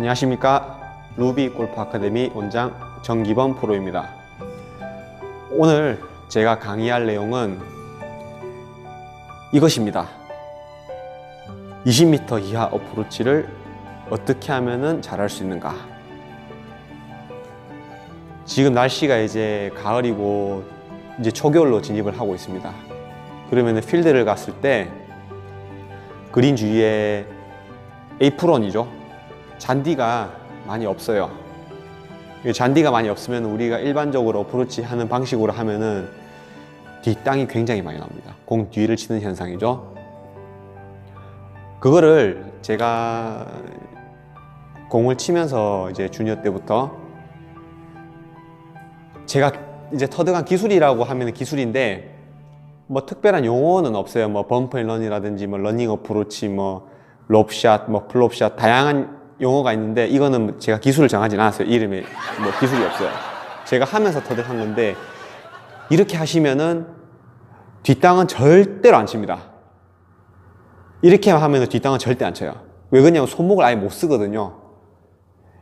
안녕하십니까 루비 골프 아카데미 원장 정기범 프로입니다. 오늘 제가 강의할 내용은 이것입니다. 20m 이하 어프로치를 어떻게 하면 잘할 수 있는가? 지금 날씨가 이제 가을이고 이제 초겨울로 진입을 하고 있습니다. 그러면 필드를 갔을 때 그린 주위에 에이프론이죠. 잔디가 많이 없어요. 이 잔디가 많이 없으면 우리가 일반적으로 어프로치 하는 방식으로 하면은 뒷땅이 굉장히 많이 나옵니다. 공 뒤를 치는 현상이죠. 그거를 제가 공을 치면서 이제 주니어 때부터 제가 이제 터득한 기술이라고 하면 기술인데 뭐 특별한 용어는 없어요. 뭐 범프앤런이라든지 뭐 러닝 어프로치, 뭐 롭샷, 뭐 플롭샷 다양한 용어가 있는데 이거는 제가 기술을 정하지 않았어요. 이름에 뭐 기술이 없어요. 제가 하면서 터득한 건데 이렇게 하시면은 뒷땅은 절대로 안 칩니다. 이렇게 하면 뒷땅은 절대 안 쳐요. 왜 그러냐면 손목을 아예 못 쓰거든요.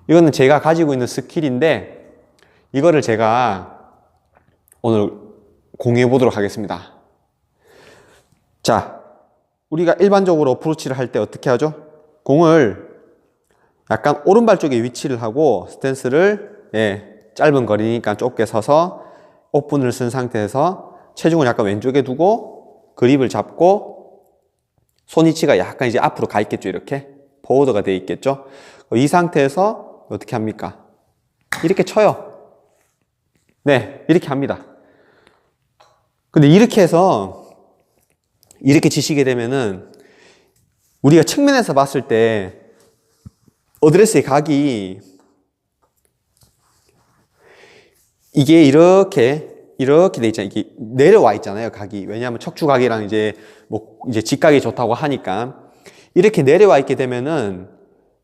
이거는 제가 가지고 있는 스킬인데 이거를 제가 오늘 공유해 보도록 하겠습니다. 자, 우리가 일반적으로 어프로치를 할 때 어떻게 하죠? 공을 약간 오른발 쪽에 위치를 하고 스탠스를 예, 짧은 거리니까 좁게 서서 오픈을 쓴 상태에서 체중을 약간 왼쪽에 두고 그립을 잡고 손 위치가 약간 이제 앞으로 가 있겠죠 이렇게? 포워드가 돼 있겠죠? 이 상태에서 어떻게 합니까? 이렇게 쳐요. 네 이렇게 합니다. 근데 이렇게 해서 이렇게 치시게 되면은 우리가 측면에서 봤을 때 어드레스의 각이 이게 이렇게 이렇게 돼 있잖아요. 이게 내려와 있잖아요. 각이 왜냐하면 척추각이랑 이제 뭐 이제 직각이 좋다고 하니까 이렇게 내려와 있게 되면은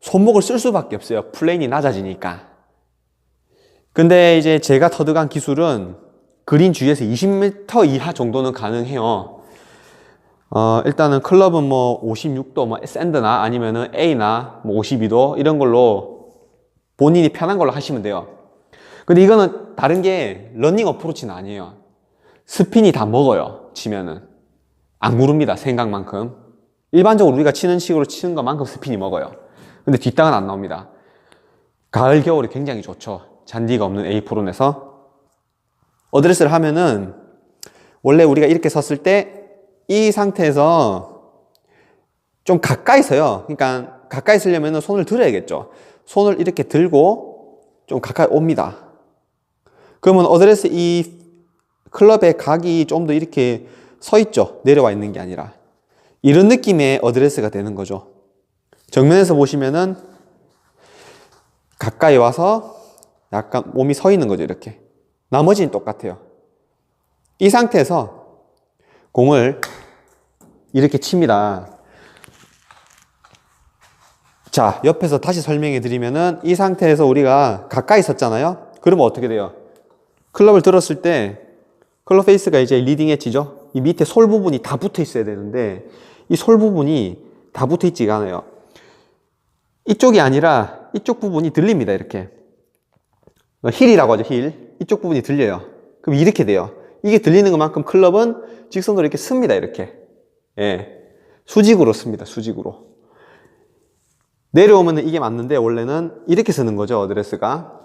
손목을 쓸 수밖에 없어요. 플레인이 낮아지니까. 근데 이제 제가 터득한 기술은 그린 주위에서 20m 이하 정도는 가능해요. 어, 일단은 클럽은 뭐 56도, 뭐 샌드나 아니면은 A나 뭐 52도 이런 걸로 본인이 편한 걸로 하시면 돼요. 근데 이거는 다른 게 러닝 어프로치는 아니에요. 스핀이 다 먹어요. 치면은. 안 구릅니다. 생각만큼. 일반적으로 우리가 치는 식으로 치는 것만큼 스핀이 먹어요. 근데 뒷땅은 안 나옵니다. 가을, 겨울이 굉장히 좋죠. 잔디가 없는 A4론에서. 어드레스를 하면은 원래 우리가 이렇게 섰을 때 이 상태에서 좀 가까이 서요. 그러니까 가까이 쓰려면 손을 들어야겠죠. 손을 이렇게 들고 좀 가까이 옵니다. 그러면 어드레스 이 클럽의 각이 좀 더 이렇게 서 있죠. 내려와 있는 게 아니라. 이런 느낌의 어드레스가 되는 거죠. 정면에서 보시면은 가까이 와서 약간 몸이 서 있는 거죠. 이렇게. 나머지는 똑같아요. 이 상태에서 공을 이렇게 칩니다. 자, 옆에서 다시 설명해 드리면은 이 상태에서 우리가 가까이 섰잖아요. 그러면 어떻게 돼요? 클럽을 들었을 때 클럽 페이스가 이제 리딩 엣지죠. 이 밑에 솔 부분이 다 붙어 있어야 되는데 이 솔 부분이 다 붙어 있지가 않아요. 이쪽이 아니라 이쪽 부분이 들립니다. 이렇게. 힐이라고 하죠. 힐. 이쪽 부분이 들려요. 그럼 이렇게 돼요. 이게 들리는 것만큼 클럽은 직선으로 이렇게 씁니다. 이렇게. 예. 수직으로 씁니다. 수직으로. 내려오면 이게 맞는데 원래는 이렇게 쓰는 거죠. 어드레스가.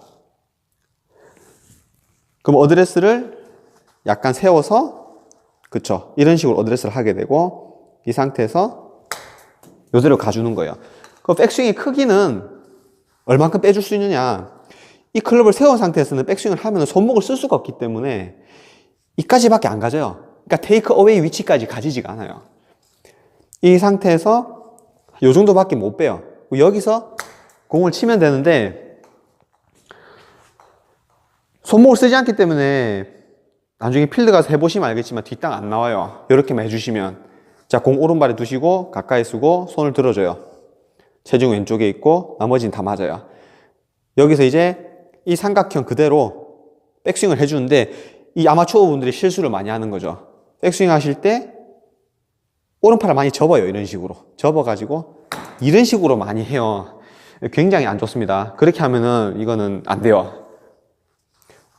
그럼 어드레스를 약간 세워서 그쵸. 이런 식으로 어드레스를 하게 되고 이 상태에서 요대로 가주는 거예요. 그 백스윙의 크기는 얼만큼 빼줄 수 있느냐. 이 클럽을 세운 상태에서는 백스윙을 하면 손목을 쓸 수가 없기 때문에 이까지밖에 안 가져요. 그러니까 테이크 어웨이 위치까지 가지지가 않아요. 이 상태에서 요 정도밖에 못 빼요. 여기서 공을 치면 되는데 손목을 쓰지 않기 때문에 나중에 필드 가서 해보시면 알겠지만 뒷땅 안 나와요. 이렇게만 해주시면 자 공 오른발에 두시고 가까이 쓰고 손을 들어줘요. 체중 왼쪽에 있고 나머지는 다 맞아요. 여기서 이제 이 삼각형 그대로 백스윙을 해주는데 이 아마추어 분들이 실수를 많이 하는 거죠. 백스윙 하실 때 오른팔을 많이 접어요. 이런 식으로. 접어가지고 이런 식으로 많이 해요. 굉장히 안 좋습니다. 그렇게 하면은 이거는 안 돼요.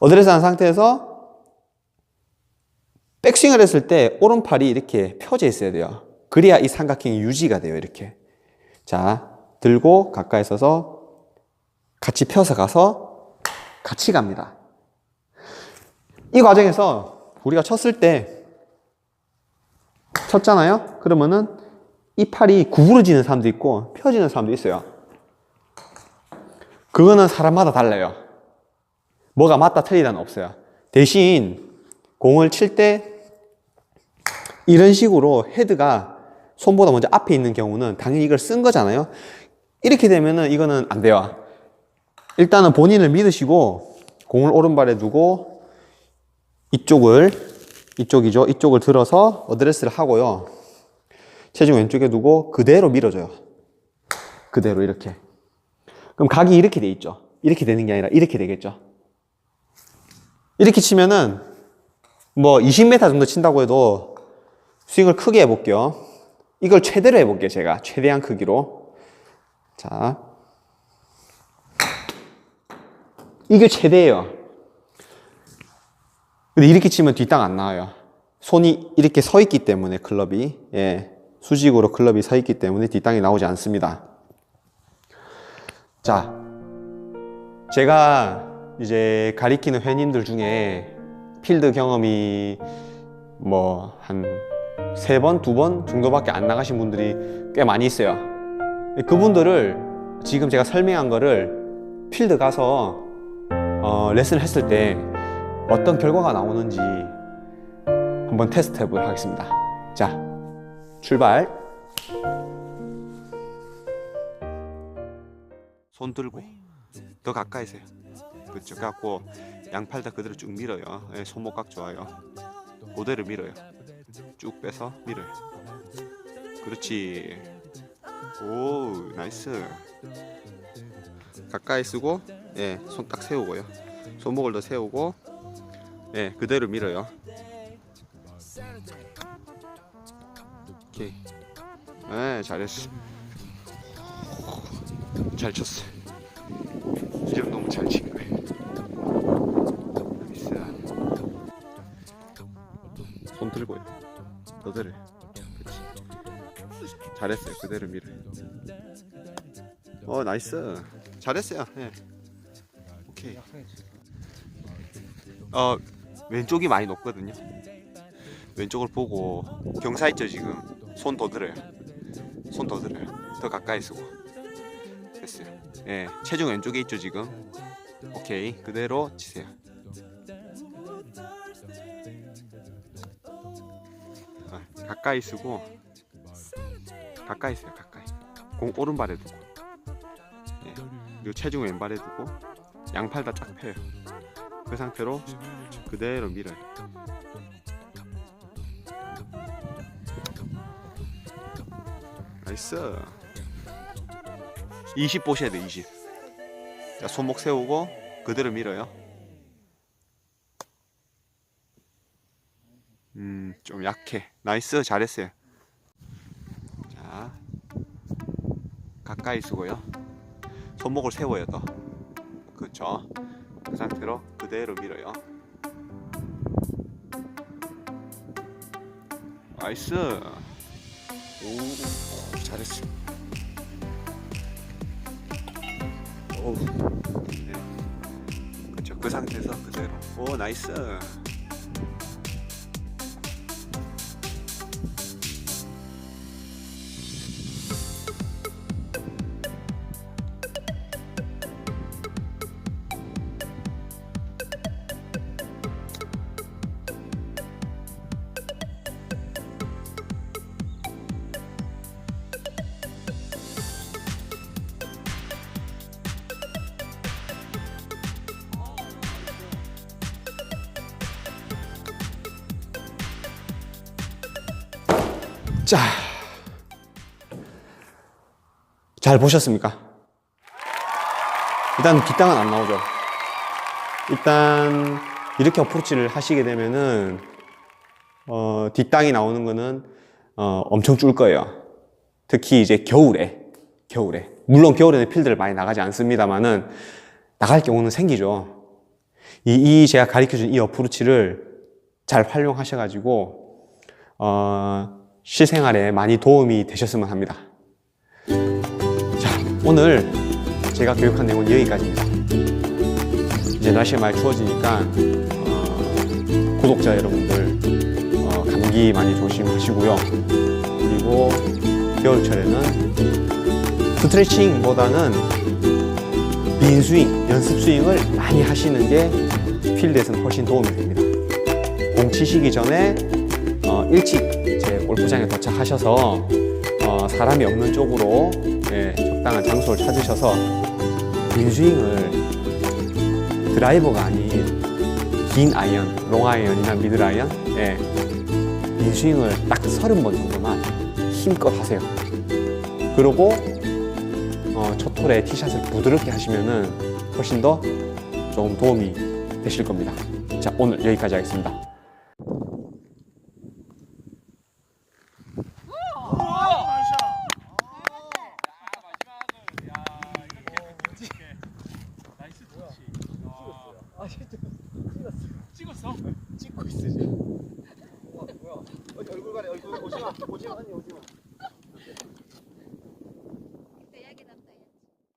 어드레스 한 상태에서 백스윙을 했을 때 오른팔이 이렇게 펴져 있어야 돼요. 그래야 이 삼각형이 유지가 돼요. 이렇게. 자, 들고 가까이 서서 같이 펴서 가서 같이 갑니다. 이 과정에서 우리가 쳤을 때 쳤잖아요? 그러면은 이 팔이 구부러지는 사람도 있고 펴지는 사람도 있어요. 그거는 사람마다 달라요. 뭐가 맞다 틀리다는 없어요. 대신 공을 칠 때 이런 식으로 헤드가 손보다 먼저 앞에 있는 경우는 당연히 이걸 쓴 거잖아요. 이렇게 되면은 이거는 안 돼요. 일단은 본인을 믿으시고 공을 오른발에 두고 이쪽을 이쪽이죠. 이쪽을 들어서 어드레스를 하고요. 체중 왼쪽에 두고 그대로 밀어줘요. 그대로 이렇게. 그럼 각이 이렇게 돼 있죠. 이렇게 되는 게 아니라 이렇게 되겠죠. 이렇게 치면은 뭐 20m 정도 친다고 해도 스윙을 크게 해볼게요. 이걸 최대로 해볼게요. 제가 최대한 크기로. 자, 이게 최대예요. 근데 이렇게 치면 뒷땅 안 나와요. 손이 이렇게 서 있기 때문에 클럽이 예, 수직으로 클럽이 서 있기 때문에 뒷땅이 나오지 않습니다. 자, 제가 이제 가리키는 회원님들 중에 필드 경험이 뭐 한 세 번, 두 번 정도밖에 안 나가신 분들이 꽤 많이 있어요. 그분들을 지금 제가 설명한 거를 필드 가서 어, 레슨을 했을 때 어떤 결과가 나오는지 한번 테스트 해보도록 하겠습니다. 자, 출발. 손 들고 더 가까이서 요 그렇죠. 갖고 양팔 다 그대로 쭉 밀어요. 예, 손목각 좋아요. 그대로 밀어요. 쭉 빼서 밀어요. 그렇지. 오, 나이스. 가까이 쓰고, 예, 손딱 세우고요. 손목을 더 세우고, 예, 그대로 밀어요. 오케이. 예, 잘했어. 잘 쳤어. 이 정도면 잘친 거예요. 나이스. 손 들고요. 그대로. 그렇지. 잘했어요. 그대로 밀어요. 어, 나이스. 잘했어요. 예. 오케이. 어, 왼쪽이 많이 높거든요. 왼쪽을 보고 경사 있죠 지금. 손 더 들어요. 손 더 들어요. 더 가까이 쓰고. 됐어요. 예, 체중 왼쪽에 있죠 지금. 오케이, 그대로 치세요. 아, 가까이 쓰고 가까이 쓰요 가까이. 공 오른발에 두고. 예, 그리고 체중 왼발에 두고 양팔 다 쫙 펴요. 그 상태로 그대로 밀어요. 나이스. 20 보셔야 돼, 20. 자, 손목 세우고 그대로 밀어요. 음, 좀 약해. 나이스, 잘했어요. 자, 가까이 쓰고요. 손목을 세워요, 더. 그렇죠. 그 상태로 그대로 밀어요. 나이스. 오, 잘했어. 오. 네. 그렇죠. 그 상태에서 그대로. 오, 나이스. 자. 잘 보셨습니까? 일단 뒷땅은 안 나오죠. 일단 이렇게 어프로치를 하시게 되면은 어, 뒷땅이 나오는 거는 어, 엄청 줄 거예요. 특히 이제 겨울에 겨울에. 물론 겨울에는 필드를 많이 나가지 않습니다만은 나갈 경우는 생기죠. 이, 이 제가 가르쳐 준 이 어프로치를 잘 활용하셔가지고, 어, 실생활에 많이 도움이 되셨으면 합니다. 자, 오늘 제가 교육한 내용은 여기까지입니다. 이제 날씨가 많이 추워지니까, 어, 구독자 여러분들, 어, 감기 많이 조심하시고요. 그리고 겨울철에는 스트레칭보다는 빈 스윙, 연습 스윙을 많이 하시는 게 필드에서는 훨씬 도움이 됩니다. 공 치시기 전에 어, 일찍 제 골프장에 도착하셔서 어, 사람이 없는 쪽으로 예, 적당한 장소를 찾으셔서 빈 스윙을 드라이버가 아닌 긴 아이언, 롱 아이언이나 미들 아이언, 예, 빈 스윙을 딱 서른 번 정도만 힘껏 하세요. 그리고 어, 첫 톨에 티샷을 부드럽게 하시면은 훨씬 더 조금 도움이 되실 겁니다. 자, 오늘 여기까지 하겠습니다. 오지마 아니 오지마.